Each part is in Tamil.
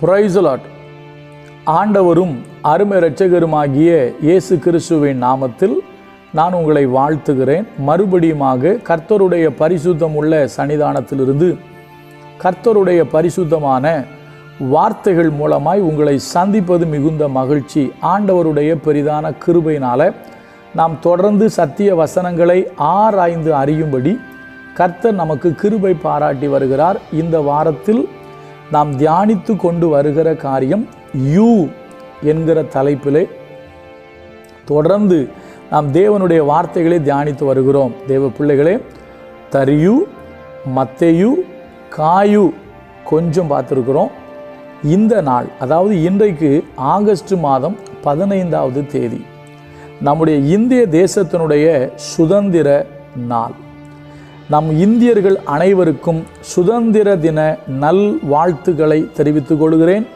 புரைசலாட் ஆண்டவரும் அருமை இரட்சகருமாகிய இயேசு கிறிஸ்துவின் நாமத்தில் நான் உங்களை வாழ்த்துகிறேன். மறுபடியுமாக கர்த்தருடைய பரிசுத்தம் உள்ள சன்னிதானத்திலிருந்து கர்த்தருடைய பரிசுத்தமான வார்த்தைகள் மூலமாய் உங்களை சந்திப்பது மிகுந்த மகிழ்ச்சி. ஆண்டவருடைய பெரிதான கிருபையினால் நாம் தொடர்ந்து சத்திய வசனங்களை ஆராய்ந்து அறியும்படி கர்த்தர் நமக்கு கிருபை பாராட்டி வருகிறார். இந்த வாரத்தில் நாம் தியானித்து கொண்டு வருகிற காரியம் யூ என்கிற தலைப்பிலே தொடர்ந்து நாம் தேவனுடைய வார்த்தைகளை தியானித்து வருகிறோம். தேவ பிள்ளைகளே தரியு மத்தையு காயு கொஞ்சம் பார்த்துருக்குறோம். இந்த நாள் அதாவது இன்றைக்கு ஆகஸ்ட் மாதம் பதினைந்தாவது தேதி நம்முடைய இந்திய தேசத்தினுடைய சுதந்திர நாள். நம் இந்தியர்கள் அனைவருக்கும் சுதந்திர தின நல் வாழ்த்துக்களை தெரிவித்துக் கொள்கிறேன்.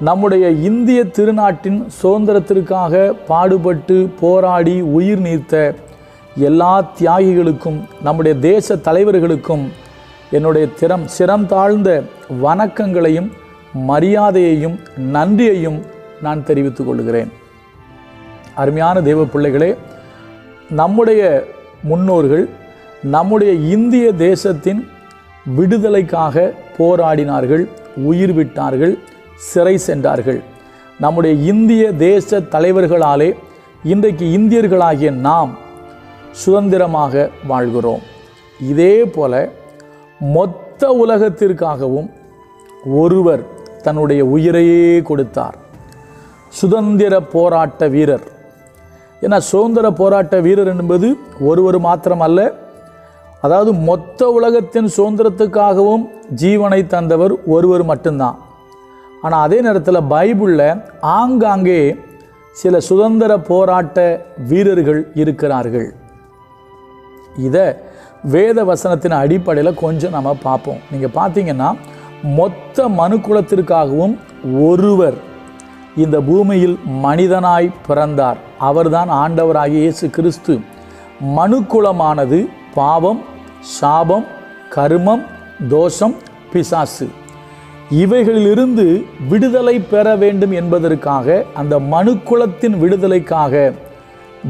நம்முடைய இந்திய திருநாட்டின் சுதந்திரத்திற்காக பாடுபட்டு போராடி உயிர் நீத்த எல்லா தியாகிகளுக்கும் நம்முடைய தேச தலைவர்களுக்கும் என்னுடைய திறம் சிரம் தாழ்ந்த வணக்கங்களையும் மரியாதையையும் நன்றியையும் நான் தெரிவித்துக் கொள்கிறேன். அருமையான தெய்வ பிள்ளைகளே நம்முடைய முன்னோர்கள் நம்முடைய இந்திய தேசத்தின் விடுதலைக்காக போராடினார்கள் உயிர் விட்டார்கள் சிறை சென்றார்கள். நம்முடைய இந்திய தேச தலைவர்களாலே இன்றைக்கு இந்தியர்களாகிய நாம் சுதந்திரமாக வாழ்கிறோம். இதே போல மொத்த உலகத்திற்காகவும் ஒருவர் தன்னுடைய உயிரையே கொடுத்தார். சுதந்திர போராட்ட வீரர். ஏன்னா சுதந்திர போராட்ட வீரர் என்பது ஒருவர் மாத்திரமல்ல அதாவது மொத்த உலகத்தின் சுதந்திரத்துக்காகவும் ஜீவனை தந்தவர் ஒருவர் மட்டும்தான். ஆனால் அதே நேரத்தில் பைபிளில் ஆங்காங்கே சில சுதந்திர போராட்ட வீரர்கள் இருக்கிறார்கள். இதை வேத வசனத்தின் அடிப்படையில் கொஞ்சம் நம்ம பார்ப்போம். நீங்கள் பார்த்தீங்கன்னா மொத்த மனுக்குலத்திற்காகவும் ஒருவர் இந்த பூமியில் மனிதனாய் பிறந்தார். அவர்தான் ஆண்டவராகிய இயேசு கிறிஸ்து. மனுக்குலமானது பாவம் சாபம் கர்மம் தோஷம் பிசாசு. இவைகளிலிருந்து விடுதலை பெற வேண்டும் என்பதற்காக அந்த மனுக்குலத்தின் விடுதலைக்காக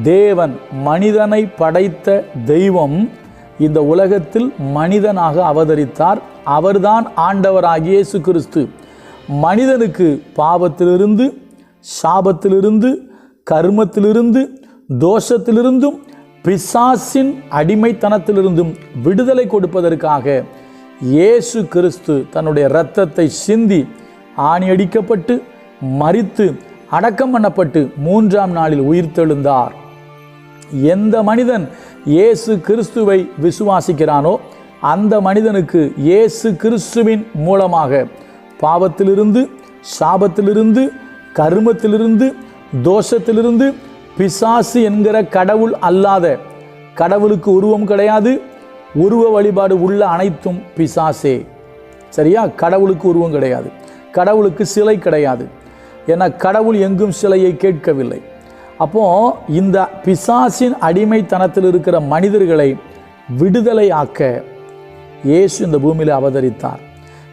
தேவன் மனிதனை படைத்த தெய்வம் இந்த உலகத்தில் மனிதனாக அவதரித்தார். அவர்தான் ஆண்டவராகிய இயேசு கிறிஸ்து மனிதனுக்கு பாவத்திலிருந்து சாபத்திலிருந்து கர்மத்திலிருந்து தோஷத்திலிருந்தும் பிசாசின் அடிமைத்தனத்திலிருந்தும் விடுதலை கொடுப்பதற்காக இயேசு கிறிஸ்து தன்னுடைய இரத்தத்தை சிந்தி ஆணியடிக்கப்பட்டு மறித்து அடக்கம் பண்ணப்பட்டு மூன்றாம் நாளில் உயிர்த்தெழுந்தார். எந்த மனிதன் இயேசு கிறிஸ்துவை விசுவாசிக்கிறானோ அந்த மனிதனுக்கு இயேசு கிறிஸ்துவின் மூலமாக பாவத்திலிருந்து சாபத்திலிருந்து கருமத்திலிருந்து தோஷத்திலிருந்து பிசாசு என்கிற கடவுள் அல்லாத கடவுளுக்கு உருவம் கிடையாது உருவ வழிபாடு உள்ள அனைத்தும் பிசாசே. சரியா? கடவுளுக்கு உருவம் கிடையாது. கடவுளுக்கு சிலை கிடையாது. ஏன்னா கடவுள் எங்கும் சிலையை கேட்கவில்லை. அப்போ இந்த பிசாசின் அடிமைத்தனத்தில் இருக்கிற மனிதர்களை விடுதலை ஆக்க இயேசு இந்த பூமியில் அவதரித்தார்.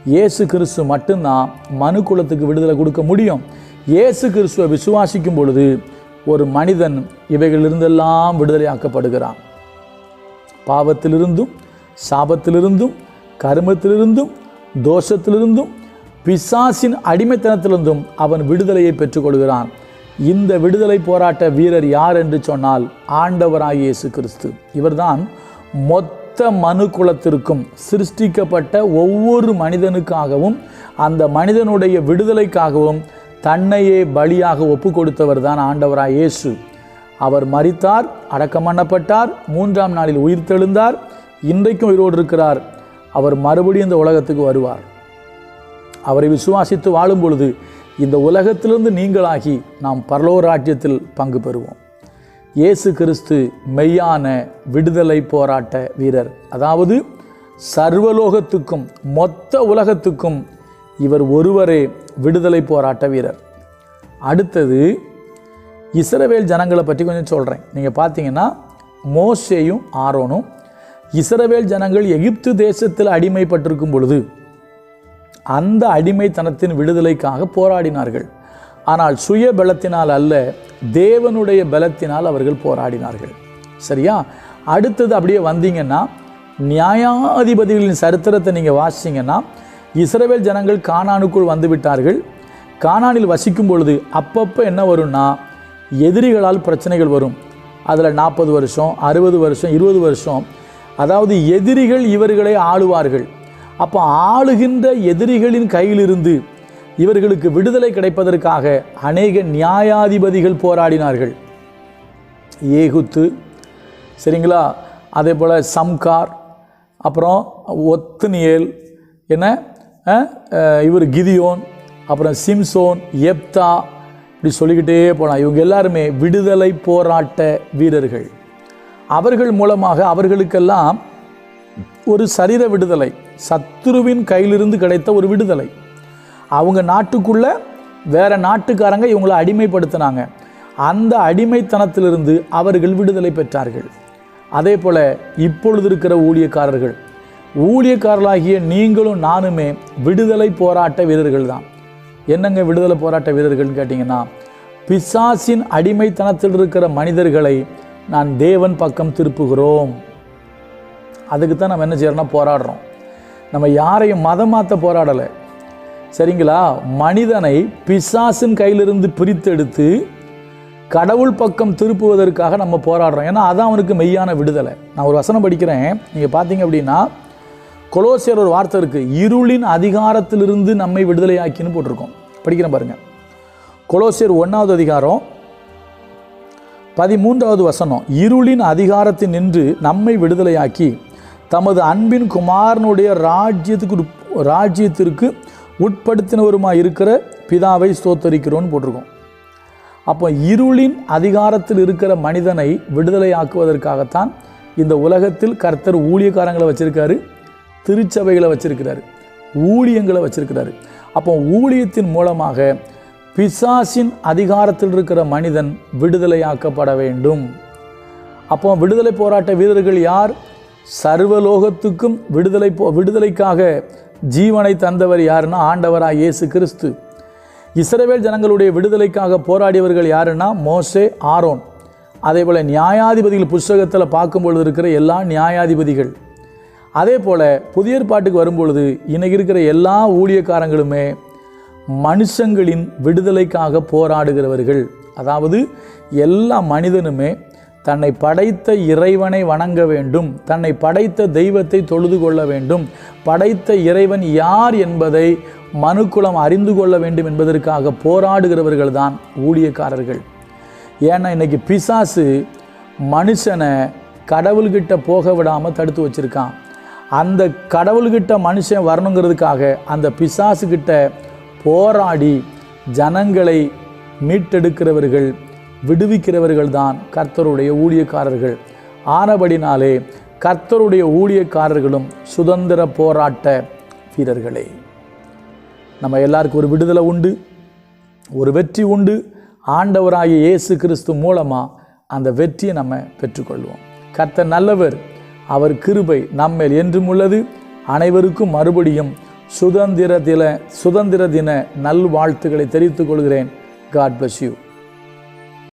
இயேசு கிறிஸ்து மட்டும்தான் மனு குலத்துக்கு விடுதலை கொடுக்க முடியும். இயேசு கிறிஸ்துவை விசுவாசிக்கும் பொழுது ஒரு மனிதன் இவைகளிலிருந்தெல்லாம் விடுதலை ஆக்கப்படுகிறான் பாவத்திலிருந்தும் சாபத்திலிருந்தும் கருமத்திலிருந்தும் தோஷத்திலிருந்தும் பிசாசின் அடிமைத்தனத்திலிருந்தும் அவன் விடுதலையை பெற்றுக்கொள்கிறான். இந்த விடுதலை போராட்ட வீரர் யார் என்று சொன்னால் ஆண்டவராக இயேசு கிறிஸ்து. இவர்தான் மொத்த மனு குலத்திற்கும் சிருஷ்டிக்கப்பட்ட ஒவ்வொரு மனிதனுக்காகவும் அந்த மனிதனுடைய விடுதலைக்காகவும் தன்னையே பலியாக ஒப்பு கொடுத்தவர் தான் ஆண்டவராய் இயேசு. அவர் மறித்தார் அடக்கம் பண்ணப்பட்டார் மூன்றாம் நாளில் உயிர்த்தெழுந்தார் இன்றைக்கும் உயிரோடு இருக்கிறார். அவர் மறுபடியும் இந்த உலகத்துக்கு வருவார். அவரை விசுவாசித்து வாழும் பொழுது இந்த உலகத்திலிருந்து நீங்களாகி நாம் பரலோக பங்கு பெறுவோம். இயேசு கிறிஸ்து மெய்யான விடுதலை போராட்ட வீரர். அதாவது சர்வலோகத்துக்கும் மொத்த உலகத்துக்கும் இவர் ஒருவரே விடுதலை போராட்ட வீரர். அடுத்தது இஸ்ரவேல் ஜனங்களை பற்றி கொஞ்சம் சொல்கிறேன் நீங்கள் பார்த்தீங்கன்னா மோசேயும் ஆரோனும் இஸ்ரவேல் ஜனங்கள் எகிப்து தேசத்தில் அடிமைப்பட்டிருக்கும் பொழுது அந்த அடிமைத்தனத்தின் விடுதலைக்காக போராடினார்கள். ஆனால் சுய பலத்தினால் அல்ல தேவனுடைய பலத்தினால் அவர்கள் போராடினார்கள். சரியா? அடுத்தது அப்படியே வந்தீங்கன்னா நியாயாதிபதிகளின் சரித்திரத்தை நீங்கள் வாசிங்கன்னா இஸ்ரவேல் ஜனங்கள் கானானுக்குள் வந்துவிட்டார்கள். கானானில் வசிக்கும் பொழுது அப்பப்போ என்ன வரும்னா எதிரிகளால் பிரச்சனைகள் வரும். அதில் நாற்பது வருஷம் அறுபது வருஷம் இருபது வருஷம். அதாவது எதிரிகள் இவர்களை ஆளுவார்கள். அப்போ ஆளுகின்ற எதிரிகளின் கையிலிருந்து இவர்களுக்கு விடுதலை கிடைப்பதற்காக அநேக நியாயாதிபதிகள் போராடினார்கள். ஏகுத்து சரிங்களா? அதே போல் சம்கார் அப்புறம் ஒத்துனியல் என்ன? இவர் கிதியோன் அப்புறம் சிம்சோன் எப்தா இப்படி சொல்லிக்கிட்டே போனால் இவங்க எல்லாருமே விடுதலை போராட்ட வீரர்கள். அவர்கள் மூலமாக அவர்களுக்கெல்லாம் ஒரு சரீர விடுதலை சத்துருவின் கையிலிருந்து கிடைத்த ஒரு விடுதலை. அவங்க நாட்டுக்குள்ள வேற நாட்டுக்காரங்க இவங்களை அடிமைப்படுத்தினாங்க. அந்த அடிமைத்தனத்திலிருந்து அவர்கள் விடுதலை பெற்றார்கள். அதே போல் இப்பொழுது இருக்கிற ஊழியக்காரர்கள் ஊழியக்காரர்களாகிய நீங்களும் நானுமே விடுதலை போராட்ட வீரர்கள் தான் என்னங்க விடுதலை போராட்ட வீரர்கள்னு கேட்டிங்கன்னா பிசாசின் அடிமைத்தனத்தில் இருக்கிற மனிதர்களை நான் தேவன் பக்கம் திருப்புகிறோம். அதுக்கு தான் நம்ம என்ன செய்யறோம்னா போராடுறோம். நம்ம யாரையும் மதம் மாற்ற போராடலை. சரிங்களா? மனிதனை பிசாசின் கையிலிருந்து பிரித்தெடுத்து கடவுள் பக்கம் திருப்புவதற்காக நம்ம போராடுறோம். ஏன்னா அதான் அவனுக்கு மெய்யான விடுதலை. நான் ஒரு வசனம் படிக்கிறேன். நீங்கள் பார்த்தீங்க அப்படின்னா கொலோசியர் ஒரு வார்த்தை இருக்குது இருளின் அதிகாரத்திலிருந்து நம்மை விடுதலையாக்கின்னு போட்டிருக்கோம். படிக்கிறேன் பாருங்கள் கொலோசியர் ஒன்றாவது அதிகாரம் பதிமூன்றாவது வசனம். இருளின் அதிகாரத்தில் நின்று நம்மை விடுதலையாக்கி தமது அன்பின் குமாரனுடைய ராஜ்யத்துக்கு ராஜ்யத்திற்கு உட்படுத்தினவருமாக இருக்கிற பிதாவை ஸ்தோத்தரிக்கிறோன்னு போட்டிருக்கோம். அப்போ இருளின் அதிகாரத்தில் இருக்கிற மனிதனை விடுதலையாக்குவதற்காகத்தான் இந்த உலகத்தில் கர்த்தர் ஊழியக்காரங்களை வச்சுருக்காரு. திருச்சபைகளை வச்சுருக்கிறாரு. ஊழியங்களை வச்சுருக்கிறாரு. அப்போ ஊழியத்தின் மூலமாக பிசாசின் அதிகாரத்தில் இருக்கிற மனிதன் விடுதலையாக்கப்பட வேண்டும். அப்போ விடுதலை போராட்ட வீரர்கள் யார்? சர்வலோகத்துக்கும் விடுதலை போ விடுதலைக்காக ஜீவனை தந்தவர் யாருன்னா? ஆண்டவராக இயேசு கிறிஸ்து. இஸ்ரவேல் ஜனங்களுடைய விடுதலைக்காக போராடியவர்கள் யாருன்னா? மோசே ஆரோன். அதே போல் நியாயாதிபதிகள் புஸ்தகத்தில் பார்க்கும்பொழுது இருக்கிற எல்லா நியாயாதிபதிகள். அதே போல் புதிய ஏற்பாட்டுக்கு வரும்பொழுது இன்னைக்கு இருக்கிற எல்லா ஊழியக்காரங்களுமே மனுஷங்களின் விடுதலைக்காக போராடுகிறவர்கள். அதாவது எல்லா மனிதனுமே தன்னை படைத்த இறைவனை வணங்க வேண்டும் தன்னை படைத்த தெய்வத்தை தொழுது கொள்ள வேண்டும் படைத்த இறைவன் யார் என்பதை மனுக்குலம் அறிந்து கொள்ள வேண்டும் என்பதற்காக போராடுகிறவர்கள் தான் ஊழியக்காரர்கள். ஏன்னா இன்றைக்கி பிசாசு மனுஷனை கடவுள்கிட்ட போக விடாமல் தடுத்து வச்சிருக்கான். அந்த கடவுள்கிட்ட மனுஷன் வரணுங்கிறதுக்காக அந்த பிசாசுகிட்ட போராடி ஜனங்களை மீட்டெடுக்கிறவர்கள் விடுவிக்கிறவர்கள் தான் கர்த்தருடைய ஊழியக்காரர்கள். ஆனபடினாலே கர்த்தருடைய ஊழியக்காரர்களும் சுதந்திர போராட்ட வீரர்களே. நம்ம எல்லாருக்கும் ஒரு விடுதலை உண்டு ஒரு வெற்றி உண்டு. ஆண்டவராகிய இயேசு கிறிஸ்து மூலமாக அந்த வெற்றியை நம்ம பெற்றுக்கொள்வோம். கர்த்தர் நல்லவர் அவர் கிருபை நம்மேல் என்றும் உள்ளது. அனைவருக்கும் மறுபடியும் சுதந்திர தின சுதந்திர தின நல்வாழ்த்துக்களை தெரிவித்துக் கொள்கிறேன். God bless you